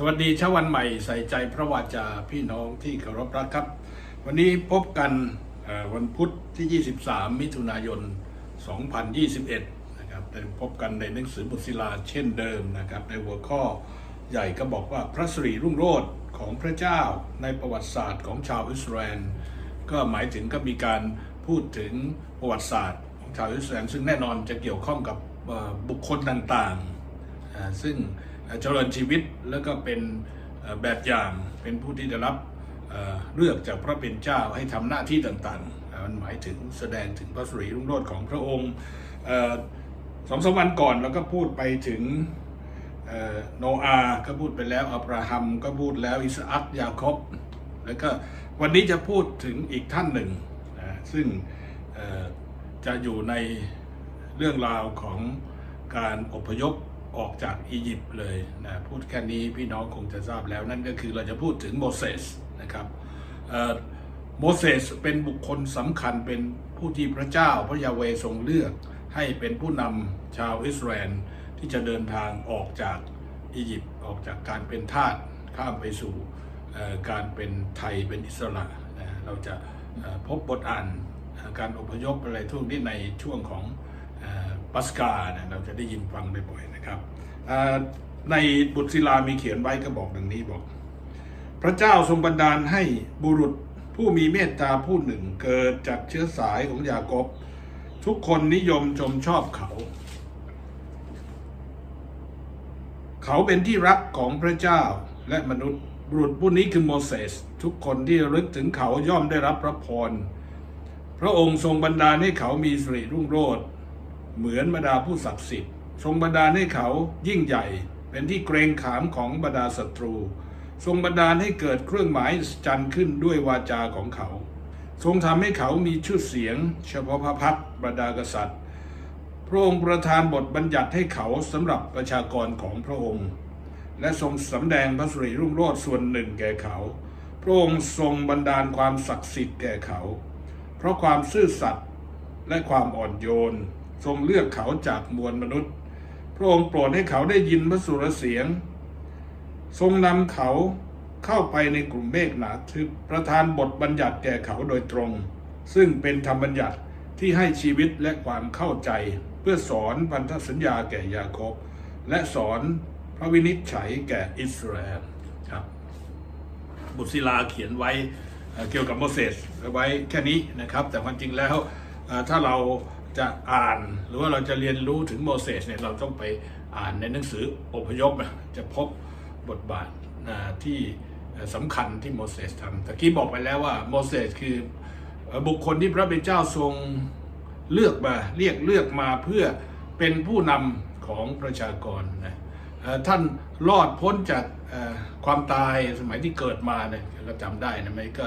สวัสดีเช้าวันใหม่ใส่ใจพระวาจาพี่น้องที่เคารพรักครับ วันนี้พบกันวันพุธที่ 23 มิถุนายน 2021 นะครับได้พบกันในหนังสือบุตรศิลาเช่นเดิมนะครับ ในหัวข้อใหญ่ก็บอกว่าพระสิริรุ่งโรจน์ของพระเจ้าในประวัติศาสตร์ของชาวอิสราเอลก็หมายถึงก็มีการพูดถึงประวัติศาสตร์ของชาวอิสราเอลซึ่งแน่นอนจะเกี่ยวข้องกับบุคคลต่างๆซึ่ง เจริญชีวิตแล้วก็เป็นแบบอย่างเป็นผู้ที่ได้รับเลือกจากพระเป็นเจ้าให้ทำหน้าที่ต่างๆมันหมายถึงแสดงถึงพระสุริรุ่งโรจน์ของพระองค์สองสามวันก่อนเราก็พูดไปถึงโนอาห์ก็พูดไปแล้วอับราฮัมก็พูดแล้วอิสอัคยาคบแล้วก็วันนี้จะพูดถึงอีกท่านหนึ่งนะซึ่งจะอยู่ในเรื่องราวของการอพยพ ออกจากอียิปต์เลยนะพูดแค่นี้พี่น้องคงจะทราบแล้วนั่นก็คือเราจะพูดถึงโมเสสนะครับโมเสสเป็นบุคคลสำคัญเป็นผู้ที่พระเจ้าพระยาเวทรงเลือก ให้เป็นผู้นำชาวอิสราเอลที่จะเดินทางออกจากอียิปต์ออกจากการเป็นทาสข้ามไปสู่การเป็นไทยเป็นอิสระนะเราจะพบบทอ่านการอพยพอะไรทุกนี้ในช่วงของ ปัสกาเนี่ยเราจะได้ยินฟังบ่อยๆนะครับในบุตรศิลามีเขียนไว้ก็บอกดังนี้บอก พระเจ้าทรงบันดาลให้บุรุษผู้มีเมตตาผู้หนึ่งเกิดจากเชื้อสายของยากบ ทุกคนนิยมชมชอบเขา เขาเป็นที่รักของพระเจ้าและมนุษย์บุรุษผู้นี้คือโมเสสทุกคนที่ระลึกถึงเขาย่อมได้รับพระพรพระองค์ทรงบันดาลให้เขามีสิริรุ่งโรจน์ เหมือนบรรดาผู้ศักดิ์สิทธิ์ ทรงบันดาลให้เขายิ่งใหญ่ เป็นที่เกรงขามของบรรดาศัตรู ทรงบันดาลให้เกิดเครื่องหมายจันขึ้นด้วยวาจาของเขา ทรงทำให้เขามีชื่อเสียง เฉพาะพระพักบรรดากษัตริย์ พระองค์ประทานบทบัญญัติให้เขาสำหรับประชากรของพระองค์ และทรงสำแดงพระสุริรุ่งโรจน์ส่วนหนึ่งแก่เขา พระองค์ทรงบันดาลความศักดิ์สิทธิ์แก่เขา เพราะความซื่อสัตย์และความอ่อนโยน ทรงเลือกเขาจากมวลมนุษย์ พระองค์โปรดให้เขาได้ยินพระสุรเสียง ทรงนำเขาเข้าไปในกลุ่มเมฆหนาทึบประทานบทบัญญัติแก่เขาโดยตรง ซึ่งเป็นธรรมบัญญัติที่ให้ชีวิตและความเข้าใจ เพื่อสอนพันธสัญญาแก่ยาโคบและสอนพระวินิจฉัยแก่อิสราเอลครับ บุตรศิลาเขียนไว้เกี่ยวกับโมเสสไว้แค่นี้นะครับ แต่ความจริงแล้วถ้าเรา จะอ่าน หรือว่าเราจะเรียนรู้ถึงโมเสสเนี่ยเราต้องไปอ่านในหนังสืออพยพจะพบบทบาทที่สำคัญที่โมเสสทำตะกี้บอกไปแล้วว่าโมเสสคือบุคคลที่พระเป็นเจ้าทรงเลือกมาเรียกเลือกมาเพื่อเป็นผู้นำของประชากรนะท่านรอดพ้นจากความตายสมัยที่เกิดมาเนี่ยเราจำได้นะไหมก็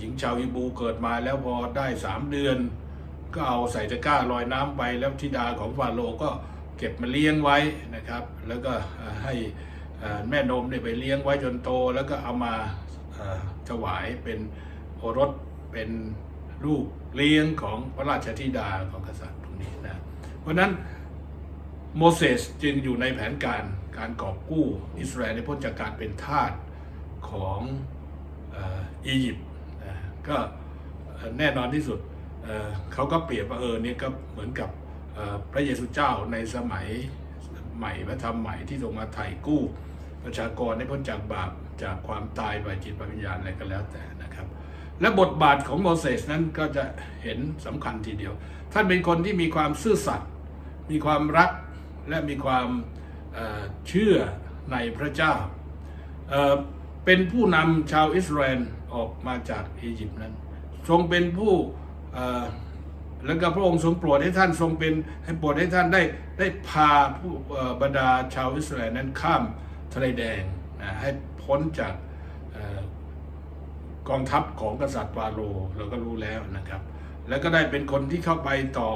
หญิงชาวอิบูเกิดมาแล้วพอได้สามเดือน ก็เอาใส่ตะกร้าลอยน้ำไปแล้วธิดาของฟาโรก็เก็บมาเลี้ยงไว้นะครับ แล้วก็ให้แม่นมเนี่ยไปเลี้ยงไว้จนโต แล้วก็เอามาถวายเป็นโอรสเป็นลูกเลี้ยงของพระราชธิดาของกษัตริย์ตรงนี้นะเพราะนั้นโมเสสจึงอยู่ในแผนการการกอบกู้อิสราเอลในพ้นจากการเป็นทาสของอียิปต์ก็แน่นอนที่สุด เเขาก็เปรียบว่าเออเนี่ยก็เหมือนกับพระเยซูเจ้าในสมัยใหม่พระธรรมใหม่ที่ทรงมาไถ่กู้ ประชากรให้พ้นจากบาปจากความตายไปจิตวิญญาณอะไรก็แล้วแต่นะครับ และบทบาทของโมเสสนั้นก็จะเห็นสำคัญทีเดียว ท่านเป็นคนที่มีความซื่อสัตย์มีความรักและมีความเเชื่อในพระเจ้าเเป็นผู้นำชาวอิสราเอลออกมาจากอียิปต์นั้น ทรงเป็นผู้ แล้วก็พระองค์ทรงโปรดให้ท่านทรงเป็นให้โปรดให้ท่านได้ได้พาผู้บรรดาชาวอิสราเอลนั้นข้ามทะเลแดงนะให้พ้นจากอกองทัพของกษัตริย์ฟาโรห์เราก็รู้แล้วนะครับ แล้วก็ได้เป็นคนที่เข้าไปต่อ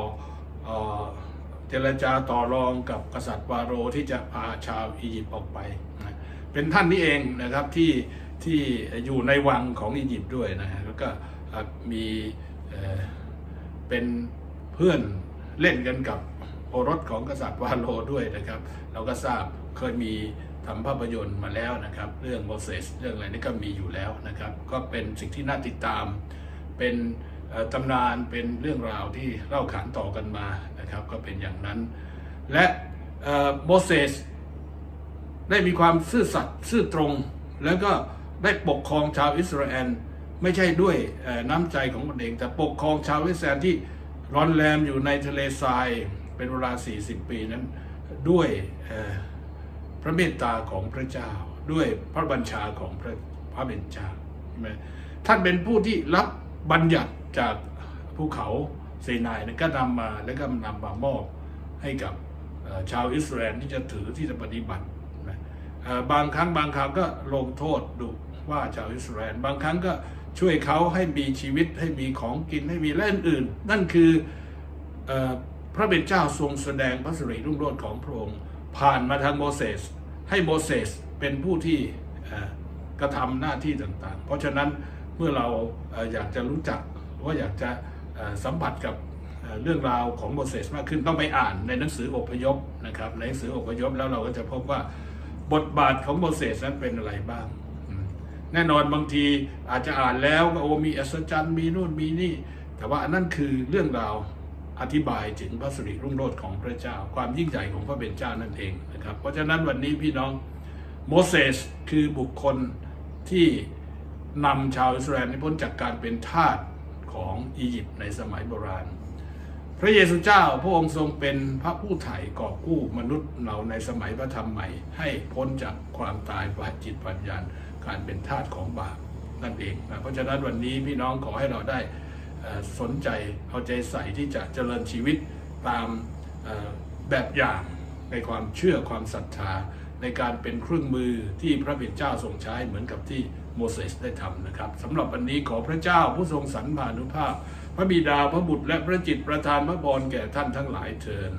เอเจรจาต่อรองกับกษัตริย์ฟาโรห์ที่จะพาชาวอียิปต์ออกไปนะเป็นท่านนี้เองนะครับที่ที่อยู่ในวังของอียิปต์ด้วยนะฮะแล้วก็มี เป็นเพื่อนเล่นกันกับโอรสของกษัตริย์วาโลด้วยนะครับ เราก็ทราบเคยมีทำภาพยนตร์มาแล้วนะครับ เรื่องโมเสสเรื่องอะไรนี่ก็มีอยู่แล้วนะครับ ก็เป็นสิ่งที่น่าติดตาม เป็นตำนานเป็นเรื่องราวที่เล่าขานต่อกันมานะครับ ก็เป็นอย่างนั้น และเอ่อโมเสสได้มีความซื่อสัตย์ซื่อตรง แล้วก็ได้ปกครองชาวอิสราเอล ไม่ใช่ด้วยน้ำใจของตนเอง แต่ปกครองชาวอิสราเอลที่ร้อนแรมอยู่ในทะเลทรายเป็นเวลา 40 ปีนั้น ด้วยพระเมตตาของพระเจ้า ด้วยพระบัญชาของพระพระเป็นเจ้าใช่ไหมท่านเป็นผู้ที่รับบัญญัติจากภูเขาเซนายนะก็นำมาแล้วก็นำมามอบให้กับชาวอิสราเอลที่จะถือที่จะปฏิบัตินะบางครั้งบางคราวก็ลงโทษดุว่าชาวอิสราเอลบางครั้งก็ ช่วยเขาให้มีชีวิตให้มีของกินให้มีและอื่นๆนั่นคืออพระเป็นเจ้าทรงแสดงพระสิริรุ่งโรจน์ของพระองค์ผ่านมาทางโมเสสให้โมเสสเป็นผู้ที่กระทำหน้าที่ต่างๆ เพราะฉะนั้นเมื่อเราออยากจะรู้จักว่าอยากจะสัมผัสกับเรื่องราวของโมเสสมากขึ้นต้องไปอ่านในหนังสืออพยพนะครับในหนังสืออพยพแล้วเราก็จะพบว่าบทบาทของโมเสสนั้นเป็นอะไรบ้าง แน่นอนบางทีอาจจะอ่านแล้วก็โอ้มีอัศจรรย์มีนู่นมีนี่ แต่ว่าอันนั้นคือเรื่องราวอธิบายถึงพระสิริรุ่งโรจน์ของพระเจ้า ความยิ่งใหญ่ของพระเป็นเจ้านั่นเองนะครับ เพราะฉะนั้นวันนี้พี่น้องโมเสสคือบุคคลที่นำชาวอิสราเอลพ้นจากการเป็นทาสของอียิปต์ในสมัยโบราณ พระเยซูเจ้าพระองค์ทรงเป็นพระผู้ไถ่กอบกู้มนุษย์เราในสมัยพระธรรมใหม่ ให้พ้นจากความตายฝ่ายจิตปัญญาณ การเป็นทาสของบาปนั่นเองนะเพราะฉะนั้นวันนี้พี่น้องขอให้เราได้สนใจเอาใจใส่ที่จะเจริญชีวิตตามแบบอย่างในความเชื่อความศรัทธา ในการเป็นเครื่องมือที่พระบิดเจ้าทรงใช้เหมือนกับที่โมเสสได้ทำนะครับสำหรับวันนี้ขอพระเจ้าผู้ทรงสรรพานุภาพ พระบิดาพระบุตรและพระจิตประทานพระพรแก่ท่านทั้งหลายเทิน